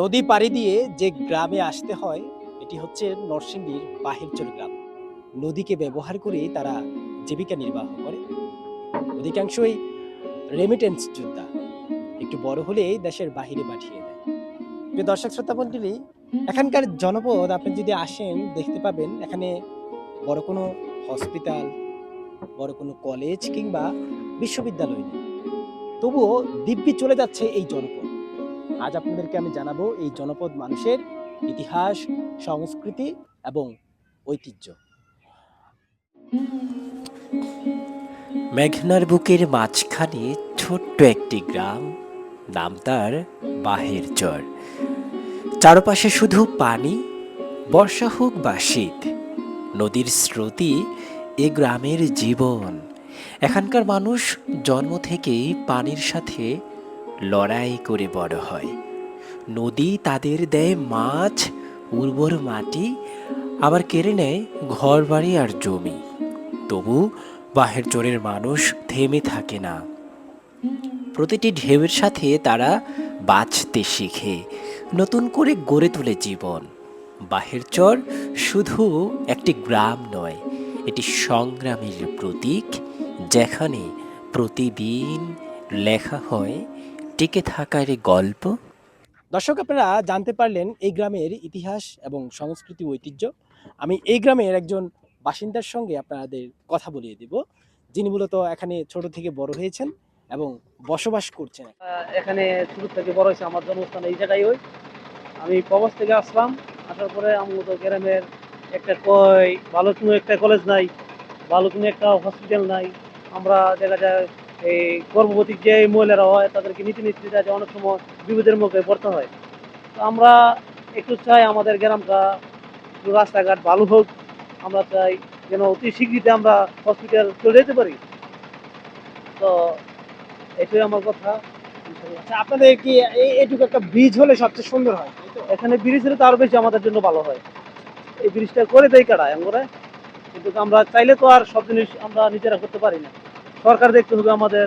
নদী পাড়ি দিয়ে যে গ্রামে আসতে হয়, এটি হচ্ছে নরসিংদীর বাহিরচর গ্রাম। নদীকে ব্যবহার করে তারা জীবিকা নির্বাহ করে। অধিকাংশই রেমিটেন্স যোদ্ধা। একটু বড় হলেই দেশের বাহিরে পাঠিয়ে দেয়। দর্শক, শ্রোতা মণ্ডলী এখানকার জনপদ, আপনি যদি আসেন, দেখতে পাবেন এখানে বড় কোনো হসপিটাল বড় কোনো কলেজ কিংবা বিশ্ববিদ্যালয় নেই। তবুও দিব্যি চলে যাচ্ছে এই জনপদ। আজ আপনাদেরকে আমি জানাব এই জনপদ মানুষের ইতিহাস, সংস্কৃতি এবং ঐতিহ্য। মেঘনার বুকের মাঝখানে ছোট্ট একটি গ্রাম, নাম তার বাহের চর। চারপাশে শুধু পানি, বর্ষা হোক বা শীত, নদীর স্রোতই এ গ্রামের জীবন। এখানকার মানুষ জন্ম থেকেই পানির সাথে লড়াই করে বড় হয়। নদী তাদের দেয় মাছ, উর্বর মাটি, আবার কেড়ে নেয় ঘরবাড়ি আর জমি। তবু বাহের চরের মানুষ থেমে থাকে না। প্রতিটি ঢেউয়ের সাথে তারা বাঁচতে শিখে, নতুন করে গড়ে তোলে জীবন। বাহের চর শুধু একটি গ্রাম নয়, এটি সংগ্রামের প্রতীক, যেখানে প্রতিদিন লেখা হয় টিকে থাকার গল্প? দর্শক আপনারা জানতে পারলেন এই গ্রামের ইতিহাস এবং সংস্কৃতি ঐতিহ্য। আমি এই গ্রামের একজন বাসিন্দার সঙ্গে আপনাদের কথা বলিয়ে দিব যিনি মূলত এখানে ছোট থেকে বড় হয়েছেন এবং বসবাস করছেন। এখানে শুরু থেকে বড় হয়েছে আমার জন্মস্থান এই জায়গায় ওই। আমি প্রবাস থেকে আসলাম আসার পরে আমাদের গ্রামের একটা ভালো কোনো একটা কলেজ নাই ভালো কোনো একটা হসপিটাল নাই। আমরা দেখা যায় এই গর্ভবতী যে মহিলারা হয় তাদেরকে নীতি নীতি যায় অনেক সময় বিপদের মুখে পড়তে হয়। তো আমরা একটু চাই আমাদের গ্রামটা রাস্তাঘাট ভালো হোক। আমরা চাই যেন অতি শীঘ্রই আমরা হসপিটাল চলে যেতে পারি। তো এটাই আমার কথা। আচ্ছা আপনাদের কি এই এটুকু একটা ব্রিজ হলে সবচেয়ে সুন্দর হয়? এখানে ব্রিজ হলে তো আরও বেশি আমাদের জন্য ভালো হয়। এই ব্রিজটা করে দেয় কারা আমরা কিন্তু আমরা চাইলে তো আর সব জিনিস আমরা নিজেরা করতে পারি না। সরকার দেখতে হবে আমাদের।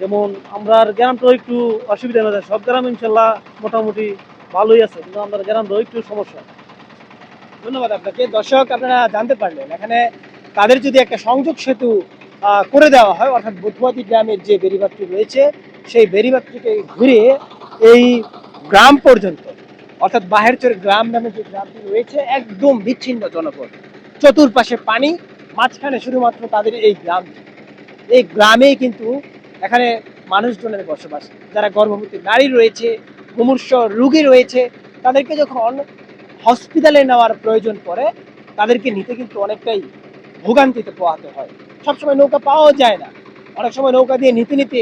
যেমন আমরা গ্রাম তো একটু অসুবিধা হয়ে সব গ্রাম ইনশাল্লাহ মোটামুটি ভালোই আছে, কিন্তু আমাদের গ্রাম তো একটু সমস্যা। ধন্যবাদ আপনাকে। দর্শক, আপনারা জানতে পারলেন, এখানে তাদের যদি একটা সংযোগ সেতু করে দেওয়া হয়, অর্থাৎ বধুয়াদি গ্রামের যে বেরিবাদটি রয়েছে, সেই বেরিবাদটিকে ঘুরে এই গ্রাম পর্যন্ত, অর্থাৎ বাহেরচর গ্রাম নামে যে গ্রামটি রয়েছে, একদম বিচ্ছিন্ন জনপদ। চতুর্পাশে পানি, মাঝখানে শুধুমাত্র তাদের এই গ্রাম এই গ্রামেই কিন্তু এখানে মানুষজনের বসবাস। যারা গর্ভবতী নারী রয়েছে, মুমূর্ষ রুগী রয়েছে, তাদেরকে যখন হসপিটালে নেওয়ার প্রয়োজন পড়ে, তাদেরকে নিতে কিন্তু অনেকটাই ভোগান্তিতে পোহাতে হয়। সবসময় নৌকা পাওয়াও যায় না। অনেক সময় নৌকা দিয়ে নিতে নিতে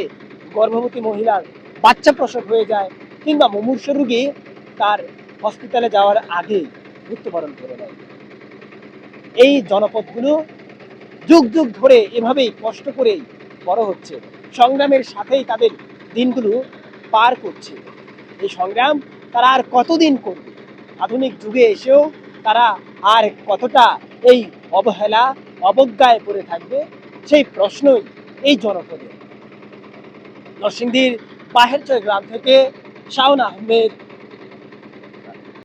গর্ভবতী মহিলার বাচ্চা প্রসব হয়ে যায় কিংবা মুমূর্ষ রুগী তার হসপিটালে যাওয়ার আগে মৃত্যুবরণ করে নেয় এই জনপদগুলো যুগ যুগ ধরে এভাবেই কষ্ট করেই বড় হচ্ছে। সংগ্রামের সাথেই তাদের দিনগুলো পার করছে। এই সংগ্রাম তারা আর কতদিন করবে? আধুনিক যুগে এসেও তারা আর কতটা এই অবহেলা, অবজ্ঞায় পড়ে থাকবে, সেই প্রশ্নই এই জনপদে নরসিংদীর বাহেরচর গ্রাম থেকে শাওন আহমেদ